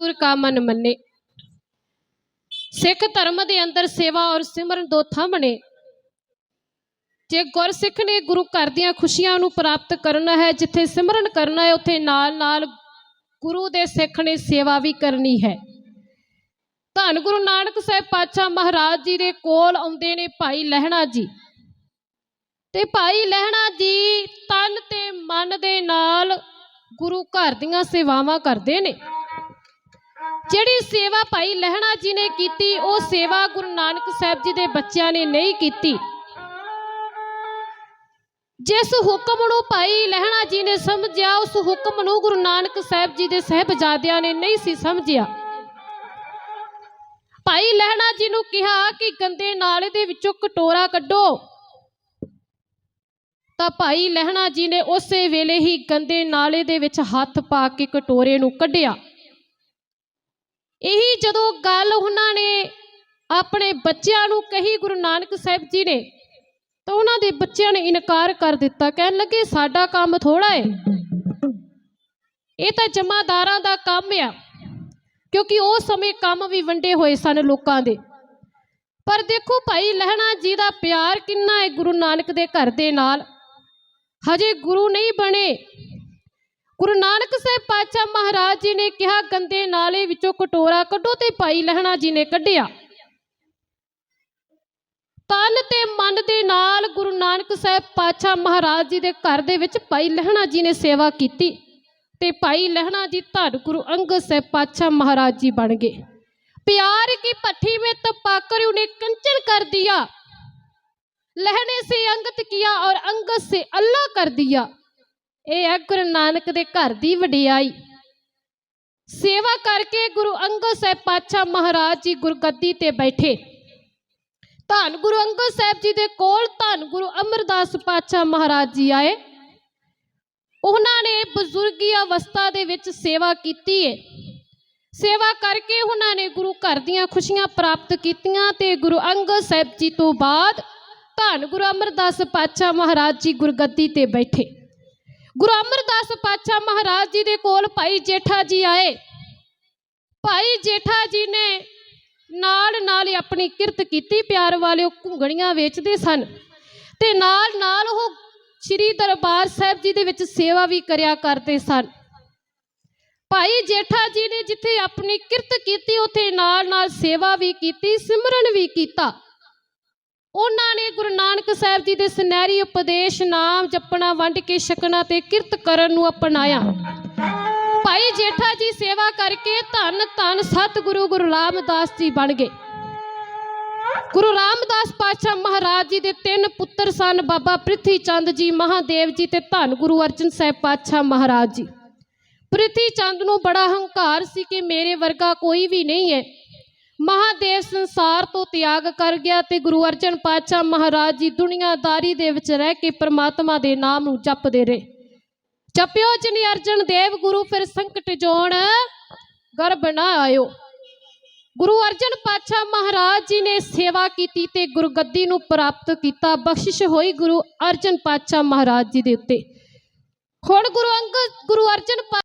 ਗੁਰ ਕਾ ਮਨ ਮੰਨੇ। ਸਿੱਖ ਧਰਮ ਦੇ ਅੰਦਰ ਸੇਵਾ ਔਰ ਸਿਮਰਨ ਦੋ ਥੰਮ ਨੇ ਜੇ ਗੁਰਸਿੱਖ ਨੇ ਗੁਰੂ ਘਰ ਦੀਆਂ ਖੁਸ਼ੀਆਂ ਨੂੰ ਪ੍ਰਾਪਤ ਕਰਨਾ ਹੈ, ਜਿੱਥੇ ਸਿਮਰਨ ਕਰਨਾ ਹੈ, ਉੱਥੇ ਨਾਲ-ਨਾਲ ਗੁਰੂ ਦੇ ਸਿੱਖ ਨੇ ਸੇਵਾ ਵੀ ਕਰਨੀ ਹੈ। ਧੰਨ ਗੁਰੂ ਨਾਨਕ ਸਾਹਿਬ ਪਾਤਸ਼ਾਹ ਮਹਾਰਾਜ ਜੀ ਦੇ ਕੋਲ ਆਉਂਦੇ ਨੇ ਭਾਈ ਲਹਿਣਾ ਜੀ। ਤੇ ਭਾਈ ਲਹਿਣਾ ਜੀ ਤਨ ਤੇ ਮਨ ਦੇ ਨਾਲ ਗੁਰੂ ਘਰ ਦੀਆਂ ਸੇਵਾਵਾਂ ਕਰਦੇ ਨੇ। ਜਿਹੜੀ ਸੇਵਾ ਭਾਈ ਲਹਿਣਾ ਜੀ ਨੇ ਕੀਤੀ, ਉਹ ਸੇਵਾ ਗੁਰੂ ਨਾਨਕ ਸਾਹਿਬ ਜੀ ਦੇ ਬੱਚਿਆਂ ਨੇ ਨਹੀਂ ਕੀਤੀ। ਜਿਸ ਹੁਕਮ ਨੂੰ ਭਾਈ ਲਹਿਣਾ ਜੀ ਨੇ ਸਮਝਿਆ, ਉਸ ਹੁਕਮ ਨੂੰ ਗੁਰੂ ਨਾਨਕ ਸਾਹਿਬ ਜੀ ਦੇ ਸਹਿਬਜ਼ਾਦਿਆਂ ਨੇ ਨਹੀਂ ਸੀ ਸਮਝਿਆ। ਭਾਈ ਲਹਿਣਾ ਜੀ ਨੂੰ ਕਿਹਾ ਕਿ ਗੰਦੇ ਨਾਲੇ ਦੇ ਵਿੱਚੋਂ ਕਟੋਰਾ ਕੱਢੋ। ਤਾਂ ਭਾਈ ਲਹਿਣਾ ਜੀ ਨੇ ਉਸੇ ਵੇਲੇ ਹੀ ਗੰਦੇ ਨਾਲੇ ਦੇ ਵਿੱਚ ਹੱਥ ਪਾ ਕੇ ਕਟੋਰੇ ਨੂੰ ਕੱਢਿਆ। ਇਹੀ ਜਦੋਂ ਗੱਲ ਉਹਨਾਂ ਨੇ ਆਪਣੇ ਬੱਚਿਆਂ ਨੂੰ ਕਹੀ ਗੁਰੂ ਨਾਨਕ ਸਾਹਿਬ ਜੀ ਨੇ, ਤਾਂ ਉਹਨਾਂ ਦੇ ਬੱਚਿਆਂ ਨੇ ਇਨਕਾਰ ਕਰ ਦਿੱਤਾ, ਕਹਿਣ ਲੱਗੇ, ਸਾਡਾ ਕੰਮ ਥੋੜਾ ਹੈ ਇਹ ਤਾਂ ਜਮਾਦਾਰਾਂ ਦਾ ਕੰਮ ਆ, ਕਿਉਂਕਿ ਉਹ ਸਮੇਂ ਕੰਮ ਵੀ ਵੰਡੇ ਹੋਏ ਸਨ ਲੋਕਾਂ ਦੇ। ਪਰ ਦੇਖੋ ਭਾਈ, ਲਹਿਣਾ ਜੀ ਦਾ ਪਿਆਰ ਕਿੰਨਾ ਹੈ ਗੁਰੂ ਨਾਨਕ ਦੇ ਘਰ ਦੇ ਨਾਲ। ਹਜੇ ਗੁਰੂ ਨਹੀਂ ਬਣੇ। ਗੁਰੂ ਨਾਨਕ ਸਾਹਿਬ ਪਾਤਸ਼ਾਹ ਮਹਾਰਾਜ ਜੀ ਨੇ ਕਿਹਾ ਗੰਦੇ ਨਾਲੇ ਵਿੱਚੋਂ ਕਟੋਰਾ ਕੱਢੋ ਤੇ ਭਾਈ ਲਹਿਣਾ ਜੀ ਨੇ ਕੱਢਿਆ ਤਨ ਤੇ ਮਨ ਦੇ ਨਾਲ ਗੁਰੂ ਨਾਨਕ ਸਾਹਿਬ ਪਾਤਸ਼ਾਹ ਮਹਾਰਾਜ ਜੀ ਦੇ ਘਰ ਦੇ ਵਿੱਚ ਭਾਈ ਲਹਿਣਾ ਜੀ ਨੇ ਸੇਵਾ ਕੀਤੀ ਤੇ ਭਾਈ ਲਹਿਣਾ ਜੀ ਧੰਨ ਗੁਰੂ ਅੰਗਦ ਸਾਹਿਬ ਪਾਤਸ਼ਾਹ ਮਹਾਰਾਜ ਜੀ ਬਣ ਗਏ प्यार की पट्टी में तपाकर उन्हें कंचन कर दिया लहने से अंगत किया और अंगत से अल्लाह कर दिया ਇਹ ਹੈ ਗੁਰੂ ਨਾਨਕ ਦੇ ਘਰ ਦੀ ਵਡਿਆਈ। ਸੇਵਾ ਕਰਕੇ ਗੁਰੂ ਅੰਗਦ ਸਾਹਿਬ ਪਾਤਸ਼ਾਹ ਮਹਾਰਾਜ ਜੀ ਗੁਰਗੱਦੀ ਤੇ ਬੈਠੇ। ਧੰਨ ਗੁਰੂ ਅੰਗਦ ਸਾਹਿਬ ਜੀ ਦੇ ਕੋਲ ਧੰਨ ਗੁਰੂ ਅਮਰਦਾਸ ਪਾਤਸ਼ਾਹ ਮਹਾਰਾਜ ਜੀ ਆਏ। ਉਹਨਾਂ ਨੇ ਬਜ਼ੁਰਗੀ ਅਵਸਥਾ ਦੇ ਵਿੱਚ ਸੇਵਾ ਕੀਤੀ ਹੈ ਸੇਵਾ ਕਰਕੇ ਉਹਨਾਂ ਨੇ ਗੁਰੂ ਘਰ ਦੀਆਂ ਖੁਸ਼ੀਆਂ ਪ੍ਰਾਪਤ ਕੀਤੀਆਂ ਤੇ ਗੁਰੂ ਅੰਗਦ ਸਾਹਿਬ ਜੀ ਤੋਂ ਬਾਅਦ ਧੰਨ ਗੁਰੂ ਅਮਰਦਾਸ ਪਾਤਸ਼ਾਹ ਮਹਾਰਾਜ ਜੀ ਗੁਰਗੱਦੀ ਤੇ ਬੈਠੇ। ਗੁਰੂ ਅਮਰਦਾਸ ਪਾਤਸ਼ਾਹ ਮਹਾਰਾਜ ਜੀ ਦੇ ਕੋਲ ਭਾਈ ਜੇਠਾ ਜੀ ਆਏ। ਭਾਈ ਜੇਠਾ ਜੀ ਨੇ ਨਾਲ ਨਾਲ ਹੀ ਆਪਣੀ ਕਿਰਤ ਕੀਤੀ, ਪਿਆਰ ਵਾਲਿਓ ਘੁੰਗਣੀਆਂ ਵੇਚਦੇ ਸਨ ਤੇ ਨਾਲ ਨਾਲ ਉਹ ਸ੍ਰੀ ਦਰਬਾਰ ਸਾਹਿਬ ਜੀ ਦੇ ਵਿੱਚ ਸੇਵਾ ਵੀ ਕਰਿਆ ਕਰਦੇ ਸਨ। ਭਾਈ ਜੇਠਾ ਜੀ ਨੇ ਜਿੱਥੇ ਆਪਣੀ ਕਿਰਤ ਕੀਤੀ, ਉੱਥੇ ਨਾਲ ਨਾਲ ਸੇਵਾ ਵੀ ਕੀਤੀ, ਸਿਮਰਨ ਵੀ ਕੀਤਾ। ਉਹਨਾਂ ਨੇ ਗੁਰੂ ਨਾਨਕ ਸਾਹਿਬ ਜੀ ਦੇ ਸੁਨਹਿਰੀ ਉਪਦੇਸ਼ ਨਾਮ ਜਪਣਾ, ਵੰਡ ਕੇ ਛਕਣਾ ਤੇ ਕਿਰਤ ਕਰਨ ਨੂੰ ਅਪਣਾਇਆ। ਭਾਈ ਜੇਠਾ ਜੀ ਸੇਵਾ ਕਰਕੇ ਧੰਨ ਧੰਨ ਸਤਿਗੁਰੂ ਗੁਰੂ ਰਾਮਦਾਸ ਜੀ ਬਣ ਗਏ। ਗੁਰੂ ਰਾਮਦਾਸ ਪਾਤਸ਼ਾਹ ਮਹਾਰਾਜ ਜੀ ਦੇ ਤਿੰਨ ਪੁੱਤਰ ਸਨ, ਬਾਬਾ ਪ੍ਰਿਥੀ ਚੰਦ ਜੀ, ਮਹਾਦੇਵ ਜੀ ਤੇ ਧੰਨ ਗੁਰੂ ਅਰਜਨ ਸਾਹਿਬ ਪਾਤਸ਼ਾਹ ਮਹਾਰਾਜ ਜੀ। ਪ੍ਰਿਥੀ ਚੰਦ ਨੂੰ ਬੜਾ ਹੰਕਾਰ ਸੀ ਕਿ ਮੇਰੇ ਵਰਗਾ ਕੋਈ ਵੀ ਨਹੀਂ ਹੈ। ਮਹਾਦੇਵ ਸੰਸਾਰ ਤੋਂ ਤਿਆਗ ਕਰ ਗਿਆ ਤੇ ਗੁਰੂ ਅਰਜਨ ਪਾਤਸ਼ਾਹ ਮਹਾਰਾਜ ਜੀ ਦੁਨੀਆਦਾਰੀ ਦੇ ਵਿੱਚ ਰਹਿ ਕੇ ਪ੍ਰਮਾਤਮਾ ਦੇ ਨਾਮ ਨੂੰ ਜਪਦੇ ਰਹੇ। ਜਪਿਓ ਜਿਨੀ ਅਰਜਨ ਦੇਵ, ਗੁਰੂ ਫਿਰ ਸੰਕਟ ਜੋਣ ਗਰਭ ਨਾ ਆਇਓ। ਗੁਰੂ ਅਰਜਨ ਪਾਤਸ਼ਾਹ ਮਹਾਰਾਜ ਜੀ ਨੇ ਸੇਵਾ ਕੀਤੀ ਤੇ ਗੁਰਗੱਦੀ ਨੂੰ ਪ੍ਰਾਪਤ ਕੀਤਾ। ਬਖਸ਼ਿਸ਼ ਹੋਈ ਗੁਰੂ ਅਰਜਨ ਪਾਤਸ਼ਾਹ ਮਹਾਰਾਜ ਜੀ ਦੇ ਉੱਤੇ। ਹੁਣ ਗੁਰੂ ਅੰਗਦ, ਗੁਰੂ ਅਰਜਨ